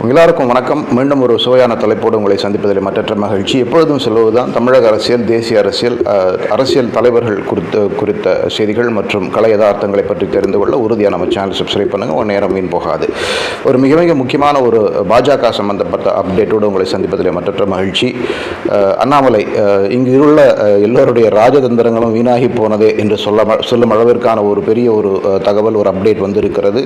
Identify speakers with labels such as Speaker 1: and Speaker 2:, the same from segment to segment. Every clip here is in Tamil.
Speaker 1: எல்லாருக்கும் வணக்கம். மீண்டும் ஒரு சுவையான தலைப்போடு உங்களை சந்திப்பதில் மற்றற்ற மகிழ்ச்சி. எப்பொழுதும் சொல்லுவதுதான் தமிழக அரசியல் தேசிய அரசியல் அரசியல் தலைவர்கள் குறித்த குறித்த செய்திகள் மற்றும் கலை யதார்த்தங்களை பற்றி தெரிந்து கொள்ள உறுதியாக நம்ம சேனல் சப்ஸ்கிரைப் பண்ணுங்கள் ஒரு நேரம் வீண் போகாது. ஒரு மிக மிக முக்கியமான ஒரு பாஜக சம்பந்தப்பட்ட அப்டேட்டோடு உங்களை சந்திப்பதில் மற்றற்ற மகிழ்ச்சி. அண்ணாமலை இங்கு உள்ள எல்லோருடைய ராஜதந்திரங்களும் வீணாகி போனதே என்று சொல்ல சொல்லும் அளவிற்கான ஒரு பெரிய ஒரு தகவல் ஒரு அப்டேட் வந்திருக்கிறது.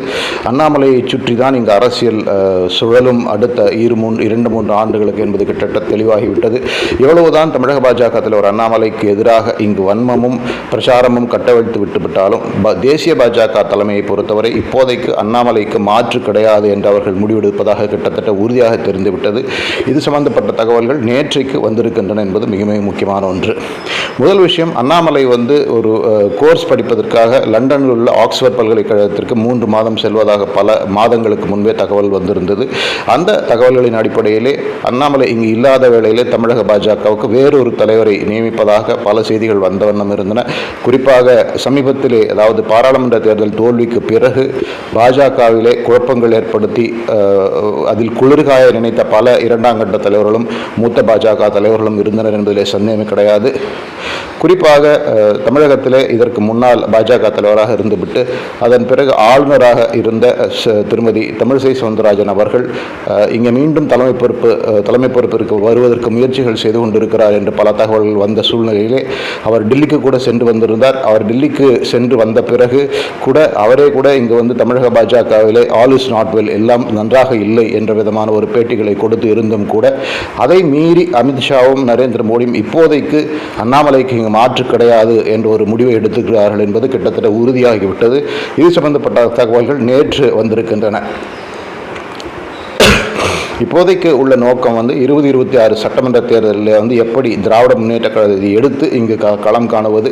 Speaker 1: அண்ணாமலையை சுற்றி தான் இங்கு அரசியல் அஹ், சுழலும் அடுத்த இரு மூன்று இரண்டு மூன்று ஆண்டுகளுக்கு என்பது கிட்டத்தட்ட தெளிவாகிவிட்டது. எவ்வளவுதான் தமிழக பாஜக தலைவர் அண்ணாமலைக்கு எதிராக இங்கு வன்மமும் பிரச்சாரமும் கட்டவிழ்த்து விட்டுவிட்டாலும் தேசிய பாஜக தலைமையை பொறுத்தவரை இப்போதைக்கு அண்ணாமலைக்கு மாற்று கிடையாது என்று அவர்கள் முடிவெடுப்பதாக கிட்டத்தட்ட உறுதியாக தெரிந்துவிட்டது. இது சம்பந்தப்பட்ட தகவல்கள் நேற்றைக்கு வந்திருக்கின்றன என்பது மிக மிக முக்கியமான ஒன்று. முதல் விஷயம் அண்ணாமலை வந்து ஒரு கோர்ஸ் படிப்பதற்காக லண்டனில் உள்ள ஆக்ஸ்போர்ட் பல்கலைக்கழகத்திற்கு மூன்று மாதம் செல்வதாக பல மாதங்களுக்கு முன்பே தகவல் வந்திருந்தது. அந்த தகவல்களின் அடிப்படையிலே அண்ணாமலை இங்கு இல்லாத வேளையிலே தமிழக பாஜகவுக்கு வேறொரு தலைவரை நியமிப்பதாக பல செய்திகள் வந்த வண்ணம் இருந்தன. குறிப்பாக சமீபத்திலே அதாவது பாராளுமன்ற தேர்தல் தோல்விக்கு பிறகு பாஜகவிலே குழப்பங்கள் ஏற்படுத்தி அதில் குளிர்காய நினைத்த பல இரண்டாம் கட்ட தலைவர்களும் மூத்த பாஜக தலைவர்களும் இருந்தனர் என்பதிலே சந்தேகம் கிடையாது. குறிப்பாக அஹ், தமிழகத்திலே இதற்கு முன்னால் பாஜக தலைவராக இருந்துவிட்டு அதன் பிறகு ஆளுநராக இருந்த திருமதி தமிழிசை சவுந்தரராஜன் அவர்கள் இங்கே மீண்டும் தலைமை பொறுப்பு தலைமை பொறுப்பிற்கு வருவதற்கு முயற்சிகள் செய்து கொண்டிருக்கிறார் என்று பல தகவல்கள் வந்த சூழ்நிலையிலே அவர் டெல்லிக்கு கூட சென்று வந்திருந்தார். அவர் டெல்லிக்கு சென்று வந்த பிறகு கூட அவரே கூட இங்கு வந்து தமிழக பாஜகவிலே ஆல் இஸ் நாட் வெல் எல்லாம் நன்றாக இல்லை என்ற விதமான ஒரு பேட்டிகளை கொடுத்து இருந்தும் கூட அதை மீறி அமித்ஷாவும் நரேந்திர மோடியும் இப்போதைக்கு அண்ணாமலைக்கு இங்கு மாற்று கிடையாது என்ற ஒரு முடிவை எடுத்துக்கிறார்கள் என்பது கிட்டத்தட்ட உறுதியாகிவிட்டது. இது சம்பந்தப்பட்ட தகவல்கள் நேற்று வந்திருக்கின்றன. இப்போதைக்கு உள்ள நோக்கம் வந்து இருபது இருபத்தி ஆறு சட்டமன்ற தேர்தலில் வந்து எப்படி திராவிட முன்னேற்ற கழகத்தை எடுத்து இங்கு க களம் காணுவது?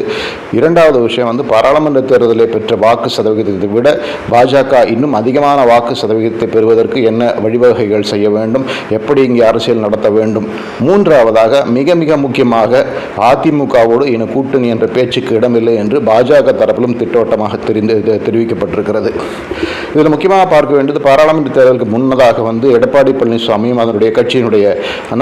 Speaker 1: இரண்டாவது விஷயம் வந்து பாராளுமன்ற தேர்தலில் பெற்ற வாக்கு சதவிகிதத்தை விட பாஜக இன்னும் அதிகமான வாக்கு சதவிகிதத்தை பெறுவதற்கு என்ன வழிவகைகள் செய்ய வேண்டும்? எப்படி இங்கே அரசியல் நடத்த வேண்டும்? மூன்றாவதாக மிக மிக முக்கியமாக அதிமுகவோடு இன கூட்டணி என்ற பேச்சுக்கு இடமில்லை என்று பாஜக தரப்பிலும் திட்டவட்டமாக தெரிந்து தெரிவிக்கப்பட்டிருக்கிறது. இதில் முக்கியமாக பார்க்க வேண்டியது பாராளுமன்ற தேர்தலுக்கு முன்னதாக வந்து எடப்பாடி பழனிசாமியும் அதனுடைய கட்சியினுடைய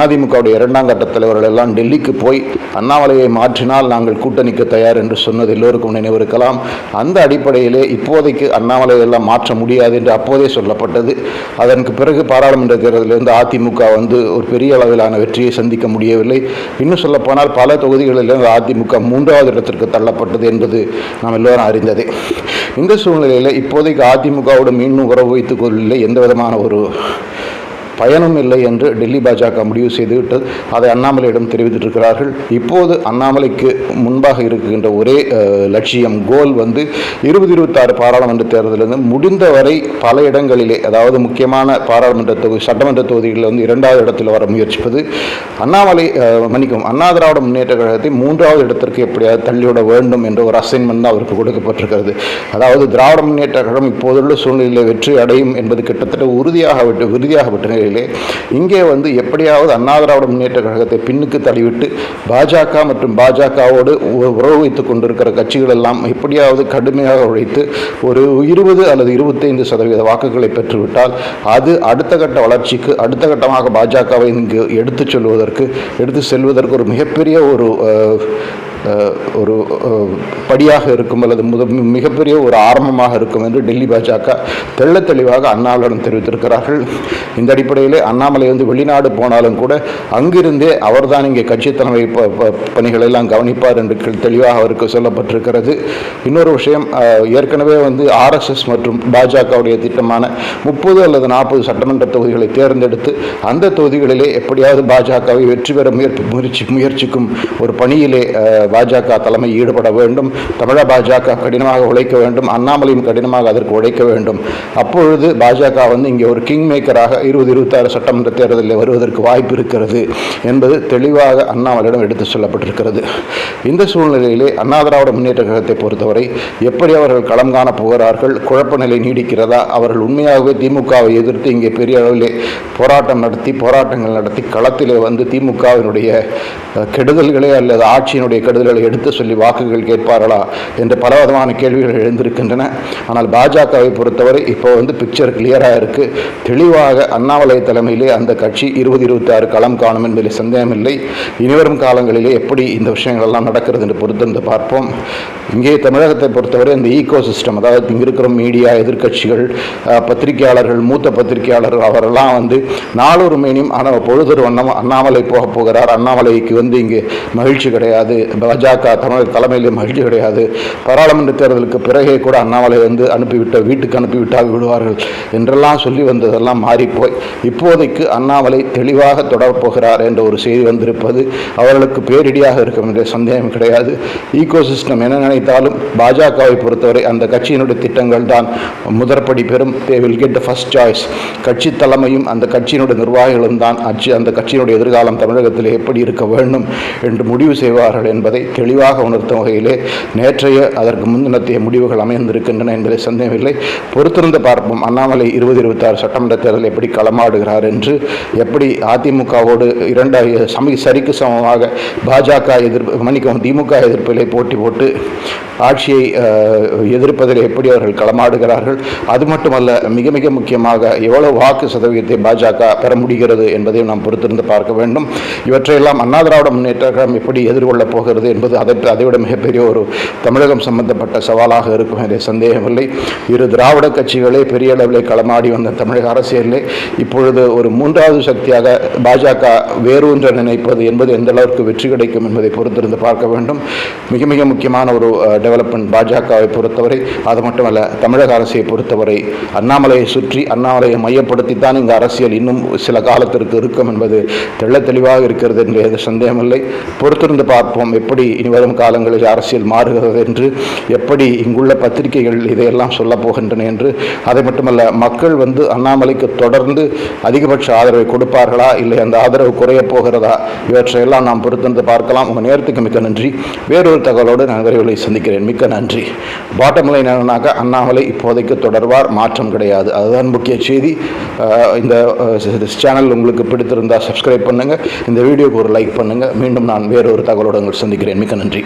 Speaker 1: அதிமுகவுடைய இரண்டாம் கட்ட தலைவர்கள் எல்லாம் டெல்லிக்கு போய் அண்ணாமலையை மாற்றினால் நாங்கள் கூட்டணிக்கு தயார் என்று சொன்னது எல்லோருக்கும் நினைவிருக்கலாம். அந்த அடிப்படையிலே இப்போதைக்கு அண்ணாமலை எல்லாம் மாற்ற முடியாது என்று அப்போதே சொல்லப்பட்டது. அதற்கு பிறகு பாராளுமன்ற தேர்தலிலிருந்து அதிமுக வந்து ஒரு பெரிய அளவிலான வெற்றியை சந்திக்க முடியவில்லை. இன்னும் சொல்லப்போனால் பல தொகுதிகளிலிருந்து அதிமுக மூன்றாவது இடத்திற்கு தள்ளப்பட்டது என்பது நாம் எல்லோரும் அறிந்ததே. இந்த சூழ்நிலையில் இப்போதைக்கு அதிமுகவோடு மீண்டும் உறவு வைத்துக் கொள்ளவில்லை. எந்த விதமான ஒரு பயனும் இல்லை என்று டெல்லி பாஜக முடிவு செய்துவிட்டு அதை அண்ணாமலையிடம் தெரிவித்திருக்கிறார்கள். இப்போது அண்ணாமலைக்கு முன்பாக இருக்கின்ற ஒரே லட்சியம் கோல் வந்து இருபது இருபத்தாறு பாராளுமன்ற தேர்தலிருந்து முடிந்தவரை பல இடங்களிலே அதாவது முக்கியமான பாராளுமன்ற தொகுதி சட்டமன்ற தொகுதிகளில் வந்து இரண்டாவது இடத்தில் வர முயற்சிப்பது அண்ணாமலை மன்னிக்கும் அண்ணா திராவிட முன்னேற்ற கழகத்தை மூன்றாவது இடத்திற்கு எப்படியாவது தள்ளிவிட வேண்டும் என்ற ஒரு அசைன்மெண்ட் தான் அவருக்கு கொடுக்கப்பட்டிருக்கிறது. அதாவது திராவிட முன்னேற்ற கழகம் இப்போதுள்ள சூழ்நிலையில் வெற்றி அடையும் என்பது கிட்டத்தட்ட உறுதியாக விட்டு உறுதியாகப்பட்ட நிலையிலே இங்கே வந்து எப்படியாவது அண்ணா திராவிட முன்னேற்ற கழகத்தை பின்னுக்கு தள்ளிவிட்டு பாஜக மற்றும் பாஜகவோடு உ- உறவு வைத்துக் கொண்டிருக்கிற கட்சிகள் எல்லாம் எப்படியாவது கடுமையாக உழைத்து ஒரு இருபது அல்லது இருபத்தைந்து சதவீத வாக்குகளை பெற்றுவிட்டால் அது அடுத்த கட்ட வளர்ச்சிக்கு அடுத்த கட்டமாக பாஜகவை இங்கு எடுத்துச் செல்வதற்கு எடுத்து செல்வதற்கு ஒரு மிகப்பெரிய ஒரு ஒரு படியாக இருக்கும் அல்லது முத மிகப்பெரிய ஒரு ஆரம்பமாக இருக்கும் என்று டெல்லி பாஜக தெள்ள தெளிவாக அண்ணாவிடம் தெரிவித்திருக்கிறார்கள். இந்த அடிப்படையிலே அண்ணாமலை வந்து வெளிநாடு போனாலும் கூட அங்கிருந்தே அவர்தான் இங்கே கட்சி தலைமை ப- ப- பணிகளை எல்லாம் கவனிப்பார் என்று தெளிவாக அவருக்கு சொல்லப்பட்டிருக்கிறது. இன்னொரு விஷயம் ஏற்கனவே வந்து ஆர்எஸ்எஸ் மற்றும் பாஜகவுடைய திட்டமான முப்பது அல்லது நாற்பது சட்டமன்ற தொகுதிகளை தேர்ந்தெடுத்து அந்த தொகுதிகளிலே எப்படியாவது பாஜகவை வெற்றி பெற முயற்சி முயற்சிக்கும் ஒரு பணியிலே பாஜக தலைமை ஈடுபட வேண்டும். தமிழக பாஜக கடினமாக உழைக்க வேண்டும். அண்ணாமலையும் கடினமாக அதற்கு உழைக்க வேண்டும். அப்பொழுது பாஜக வந்து இங்கே ஒரு கிங் மேக்கராக இருபது இருபத்தாறு சட்டமன்ற தேர்தலில் வருவதற்கு வாய்ப்பு இருக்கிறது என்பது தெளிவாக அண்ணாமலையிடம் எடுத்து சொல்லப்பட்டிருக்கிறது. இந்த சூழ்நிலையிலே அண்ணா திராவிட முன்னேற்ற கழகத்தை பொறுத்தவரை எப்படி அவர்கள் களம் காண போகிறார்கள் குழப்ப நிலை நீடிக்கிறதா அவர்கள் உண்மையாகவே திமுகவை எதிர்த்து இங்கே பெரிய அளவிலே போராட்டம் நடத்தி போராட்டங்கள் நடத்தி களத்திலே வந்து திமுகவினுடைய கெடுதல்களே அல்லது ஆட்சியினுடைய கெடுதல் தேர்தல்களை எடுத்து சொல்லி வாக்குகள் கேட்பார்களா என்று பலவிதமான கேள்விகள் எழுந்திருக்கின்றன. ஆனால் பாஜகவை பொறுத்தவரை இப்போ வந்து பிக்சர் கிளியராக இருக்குது தெளிவாக அண்ணாமலை தலைமையிலே அந்த கட்சி இருபது இருபத்தி ஆறு களம் காணும் என்பதில் சந்தேகமில்லை. இனிவரும் காலங்களிலே எப்படி இந்த விஷயங்கள் எல்லாம் நடக்கிறது என்று பொறுத்திருந்து பார்ப்போம். இங்கே தமிழகத்தை பொறுத்தவரை இந்த ஈகோ சிஸ்டம் அதாவது இங்கே இருக்கிற மீடியா எதிர்க்கட்சிகள் பத்திரிகையாளர்கள் மூத்த பத்திரிகையாளர்கள் அவரெல்லாம் வந்து நாளொரு மேனியும் ஆனால் பொழுதொரு வண்ணம் அண்ணாமலை போக போகிறார். அண்ணாமலைக்கு வந்து இங்கே மகிழ்ச்சி கிடையாது. பாஜக தமிழக தலைமையிலே மகிழ்ச்சி கிடையாது. பாராளுமன்ற தேர்தலுக்கு பிறகே கூட அண்ணாமலை வந்து அனுப்பிவிட்ட வீட்டுக்கு அனுப்பிவிட்டால் விடுவார்கள் என்றெல்லாம் சொல்லி வந்ததெல்லாம் மாறிப்போய். இப்போதைக்கு அண்ணாமலை தெளிவாக தொடரப்போகிறார் என்ற ஒரு செய்தி வந்திருப்பது அவர்களுக்கு பேரிடியாக இருக்கும் என்ற சந்தேகம் கிடையாது. ஈகோ சிஸ்டம் என்ன நினைத்தாலும் பாஜகவை பொறுத்தவரை அந்த கட்சியினுடைய திட்டங்கள் தான் முதற்படி பெறும். They will get the first choice கட்சி தலைமையும் அந்த கட்சியினுடைய நிர்வாகிகளும் தான் அச்சு அந்த கட்சியினுடைய எதிர்காலம் தமிழகத்தில் எப்படி இருக்க வேண்டும் என்று முடிவு செய்வார்கள் என்பதை தெளிவாக உணர்த்தும் வகையிலே நேற்றைய அதற்கு முன்தினத்திய முடிவுகள் அமைந்திருக்கின்றன என்பதை சந்தேகமில்லை. பொறுத்திருந்து பார்ப்போம். அண்ணாமலை இருபது இருபத்தாறு சட்டமன்ற தேர்தல் எப்படி களமாடுகிறார் என்று எப்படி அதிமுகவோடு இரண்டு சமி சரிக்கு சமமாக பாஜக எதிர்ப்பு மன்னிக்கவும் திமுக எதிர்ப்பிலே போட்டி போட்டு ஆட்சியை அஹ், எதிர்ப்பதில் எப்படி அவர்கள் களமாடுகிறார்கள் அது மட்டுமல்ல மிக மிக முக்கியமாக எவ்வளவு வாக்கு சதவீதத்தை பாஜக பெற முடிகிறது என்பதையும் நாம் பொறுத்திருந்து பார்க்க வேண்டும். இவற்றையெல்லாம் அண்ணா திராவிட முன்னேற்ற கழகம் எப்படி எதிர்கொள்ளப் போகிறது என்பது அதற்கு அதைவிட மிகப்பெரிய ஒரு தமிழகம் சம்பந்தப்பட்ட சவாலாக இருக்கும். என்ற சந்தேகமில்லை. இரு திராவிட கட்சிகளே பெரிய அளவில் களமாடி வந்த தமிழக அரசியலிலே இப்பொழுது ஒரு மூன்றாவது சக்தியாக பாஜக வேரூன்ற நினைப்பது என்பது எந்த அளவிற்கு வெற்றி கிடைக்கும் என்பதை பொறுத்திருந்து பார்க்க வேண்டும். மிக மிக முக்கியமான ஒரு டெவலப்மெண்ட் பாஜகவை பொறுத்தவரை அது மட்டுமல்ல தமிழக அரசை பொறுத்தவரை அண்ணாமலையை சுற்றி அண்ணாமலையை மையப்படுத்தித்தான் இந்த அரசியல் இன்னும் சில காலத்திற்கு இருக்கும் என்பது தெள்ள தெளிவாக இருக்கிறது என்று சந்தேகமில்லை. பொறுத்திருந்து பார்ப்போம் எப்படி இனி வரும் காலங்களில் அரசியல் மாறுகிறது என்று எப்படி இங்குள்ள பத்திரிகைகள் இதையெல்லாம் சொல்ல போகின்றன என்று அதை மட்டுமல்ல மக்கள் வந்து அண்ணாமலைக்கு தொடர்ந்து அதிகபட்ச ஆதரவை கொடுப்பார்களா இல்லை அந்த ஆதரவு குறையப் போகிறதா இவற்றையெல்லாம் நாம் பொறுத்திருந்து பார்க்கலாம். உங்கள் நேரத்துக்கு மிக்க நன்றி. வேறொரு தகவலோடு நான் விரைவில் சந்திக்கிறேன். மிக்க நன்றி. பாட்டம் லைன் என்னன்னாக்கா அண்ணாமலை இப்போதைக்கு தொடர்வார் மாற்றம் கிடையாது. அதுதான் முக்கிய செய்தி. இந்த சேனல் உங்களுக்கு பிடித்திருந்தால் சப்ஸ்கிரைப் பண்ணுங்கள் இந்த வீடியோக்கு ஒரு லைக் பண்ணுங்கள் மீண்டும் நான் வேறொரு தகவலோடு உங்களை சந்திக்கிறேன். கேட்கிறேன் நன்றி.